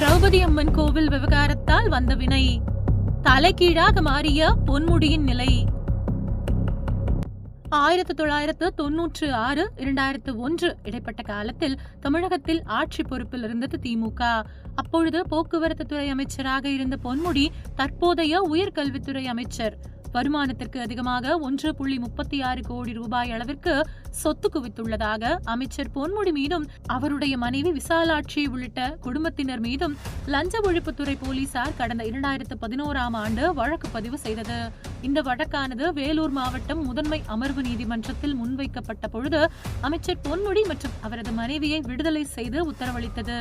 திரௌபதி அம்மன் கோவில் விவகாரத்தால் வந்த வினை. தலைகீழாக மாறிய பொன்முடியின் நிலை. ஆயிரத்தி தொள்ளாயிரத்து தொன்னூற்று ஆறு இரண்டாயிரத்து ஒன்று இடைப்பட்ட காலத்தில் தமிழகத்தில் ஆட்சி பொறுப்பில் இருந்தது திமுக. அப்பொழுது போக்குவரத்து துறை அமைச்சராக இருந்த பொன்முடி தற்போதைய உயர்கல்வித்துறை அமைச்சர். வருமானத்திற்கு அதிகமாக ஒன்று புள்ளி முப்பத்தி ஆறு கோடி ரூபாய் அளவிற்கு சொத்து குவித்துள்ளதாக அமைச்சர் பொன்முடி மீதும் அவருடைய மனைவி விசாலாட்சி உள்ளிட்ட குடும்பத்தினர் மீதும் லஞ்ச ஒழிப்புத்துறை போலீசார் கடந்த இரண்டாயிரத்து பதினோராம் ஆண்டு வழக்கு பதிவு செய்தது. இந்த வழக்கானது வேலூர் மாவட்டம் முதன்மை அமர்வு நீதிமன்றத்தில் முன்வைக்கப்பட்ட பொழுது அமைச்சர் பொன்முடி மற்றும் அவரது மனைவியை விடுதலை செய்து உத்தரவளித்தது.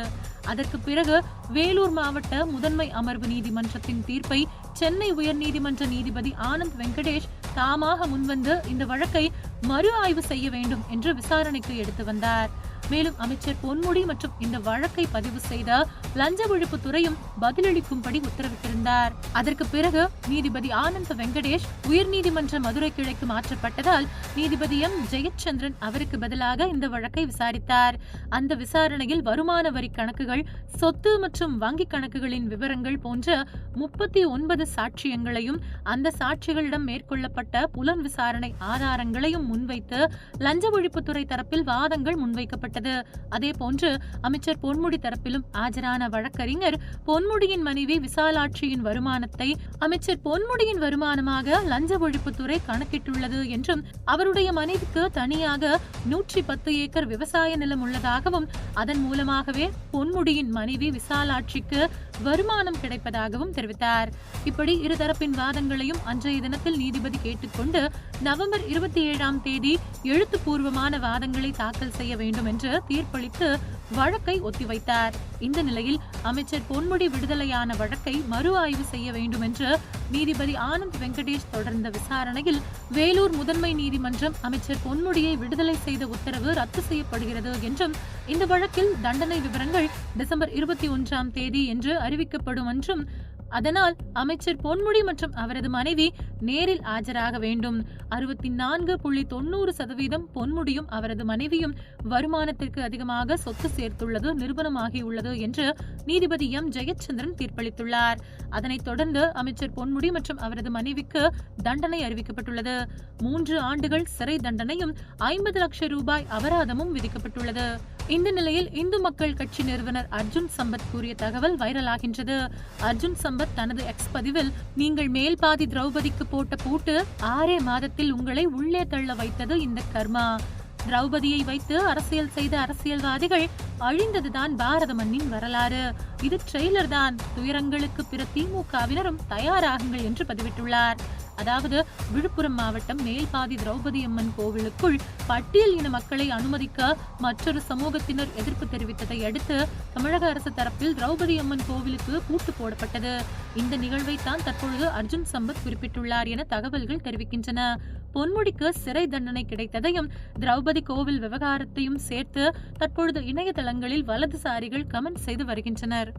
அதற்கு பிறகு வேலூர் மாவட்ட முதன்மை அமர்வு நீதிமன்றத்தின் தீர்ப்பை சென்னை உயர்நீதிமன்ற நீதிபதி ஆனந்த் வெங்கடேஷ் தாமாக முன்வந்து இந்த வழக்கை மறு ஆய்வு செய்ய வேண்டும் என்று விசாரணைக்கு எடுத்து வந்தார். மேலும் அமைச்சர் பொன்முடி மற்றும் இந்த வழக்கை பதிவு செய்த லஞ்ச ஒழிப்பு துறையும் பதிலளிக்கும்படி உத்தரவிட்டிருந்தார். அதற்கு பிறகு நீதிபதி ஆனந்த் வெங்கடேஷ் உயர்நீதிமன்ற மதுரை கிளைக்கு மாற்றப்பட்டதால் நீதிபதி எம். ஜெயச்சந்திரன் அவருக்கு பதிலாக இந்த வழக்கை விசாரித்தார். அந்த விசாரணையில் வருமான வரி கணக்குகள் சொத்து மற்றும் வங்கி கணக்குகளின் விவரங்கள் போன்ற முப்பத்தி ஒன்பது சாட்சியங்களையும் அந்த சாட்சிகளிடம் மேற்கொள்ளப்பட்ட புலன் விசாரணை ஆதாரங்களையும் முன்வைத்து லஞ்ச ஒழிப்புத்துறை தரப்பில் வாதங்கள் முன்வைக்கப்பட்டது. அதே போன்று அமைச்சர் பொன்முடி தரப்பிலும் ஆஜரான வழக்கறிஞர் பொன்முடியின் மனைவி விசாலாட்சியின் வருமானத்தை அமைச்சர் பொன்முடியின் வருமானமாக லஞ்ச ஒழிப்புத்துறை கணக்கிட்டுள்ளது என்றும் அவருடைய மனைவிக்கு தனியாக நூற்றி பத்து ஏக்கர் விவசாய நிலம் உள்ளதாகவும் அதன் மூலமாகவே பொன்முடியின் மனைவி விசாலாட்சிக்கு வருமானம் கிடைப்பதாகவும் தெரிவித்தார். இப்படி இருதரப்பின் வாதங்களையும் அன்றைய தினத்தில் நீதிபதி கேட்டுக்கொண்டு நவம்பர் இருபத்தி ஏழாம் தேதி எழுத்துப்பூர்வமான வாதங்களை தாக்கல் செய்ய வேண்டும் என்று தீர்ப்பளித்து வழக்கை ஒத்திவைத்தார். இந்த நிலையில் அமைச்சர் பொன்முடி விடுதலையான வழக்கை மறு ஆய்வு செய்ய வேண்டும் என்று நீதிபதி ஆனந்த் வெங்கடேஷ் தொடர்ந்த விசாரணையில் வேலூர் முதன்மை நீதிமன்றம் அமைச்சர் பொன்முடியை விடுதலை செய்த உத்தரவு ரத்து செய்யப்படுகிறது என்றும் இந்த வழக்கில் தண்டனை விவரங்கள் டிசம்பர் இருபத்தி ஒன்றாம் தேதி என்று அறிவிக்கப்படும் என்றும் அதனால் அமைச்சர் பொன்முடி மற்றும் அவரது மனைவி நேரில் ஆஜராக வேண்டும். அறுபத்தி நான்கு புள்ளி தொண்ணூறு சதவீதம் பொன்முடியும் அவரது மனைவியும் வருமானத்திற்கு அதிகமாக சொத்து சேர்த்துள்ளது நிரூபணமாகியுள்ளது என்று நீதிபதி எம். ஜெயச்சந்திரன் தீர்ப்பளித்துள்ளார். அதனைத் தொடர்ந்து அமைச்சர் பொன்முடி மற்றும் அவரது மனைவிக்கு தண்டனை அறிவிக்கப்பட்டுள்ளது. மூன்று ஆண்டுகள் சிறை தண்டனையும் ஐம்பது லட்சம் ரூபாய் அபராதமும் விதிக்கப்பட்டுள்ளது. இந்த நிலையில் இந்து மக்கள் கட்சி நிறுவனர் அர்ஜுன் சம்பத் கூறிய தகவல் வைரலாகின்றது. அர்ஜுன் சம்பத் தனது எக்ஸ் பதிவில் நீங்கள் மேல் பாதி திரௌபதிக்கு போட்ட பூட்டு ஆறே மாதத்தில் உங்களை உள்ளே தள்ள வைத்தது இந்த கர்மா. திரௌபதியை வைத்து அரசியல் செய்த அரசியல்வாதிகள் அழிந்ததுதான் பாரத மண்ணின் வரலாறு. இது ட்ரெய்லர் தான். துயரங்களுக்கு பிற திமுகவினரும் தயாராகுங்கள் என்று பதிவிட்டுள்ளார். அதாவது விழுப்புரம் மாவட்டம் மேல்பாதி திரௌபதி அம்மன் கோவிலுக்குள் பட்டியல் இன மக்களை அனுமதிக்க மற்றொரு சமூகத்தினர் எதிர்ப்பு தெரிவித்ததை அடுத்து தமிழக அரசு தரப்பில் திரௌபதி அம்மன் கோவிலுக்கு பூட்டு போடப்பட்டது. இந்த நிகழ்வை தான் தற்பொழுது அர்ஜுன் சம்பத் குறிப்பிட்டுள்ளார் என தகவல்கள் தெரிவிக்கின்றன. பொன்முடிக்கு சிறை தண்டனை கிடைத்ததையும் திரௌபதி கோவில் விவகாரத்தையும் சேர்த்து தற்பொழுது இணையதளங்களில் வலதுசாரிகள் கமெண்ட் செய்து வருகின்றனர்.